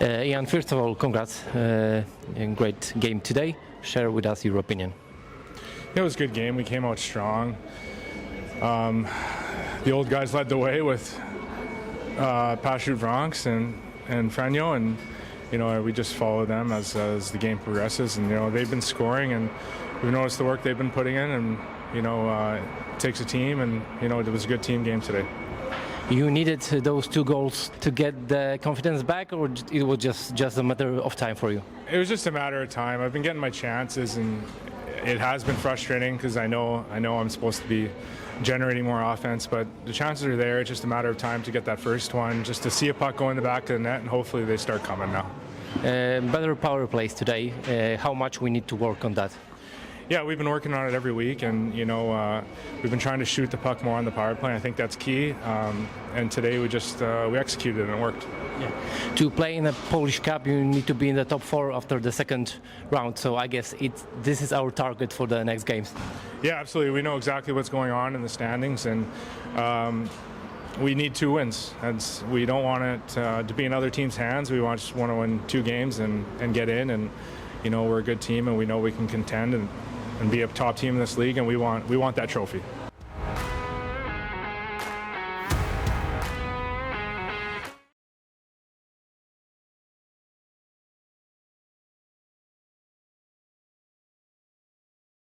Uh, Ian, first of all, congrats. Uh, great game today. Share with us your opinion. It was a good game. We came out strong. Um, the old guys led the way with uh, Pashut and and and you know we just follow them as as the game progresses. And you know they've been scoring, and we've noticed the work they've been putting in, and you know uh, it takes a team, and you know it was a good team game today. You needed those two goals to get the confidence back, or it was just just a matter of time for you? It was just a matter of time. I've been getting my chances, and it has been frustrating because I know I know I'm supposed to be generating more offense, but the chances are there. It's just a matter of time to get that first one, just to see a puck go in the back of the net, and hopefully they start coming now. Uh, better power plays today. Uh, how much we need to work on that? Yeah, we've been working on it every week, and you know uh, we've been trying to shoot the puck more on the power play. I think that's key. Um, and today we just uh, we executed and it worked. To play in the Polish Cup, you need to be in the top four after the second round. So I guess it this is our target for the next games. Yeah, absolutely. We know exactly what's going on in the standings, and um, we need two wins. And we don't want it uh, to be in other teams' hands. We want, just want to win two games and, and get in. And you know, we're a good team, and we know we can contend and, and be a top team in this league, and we want we want that trophy.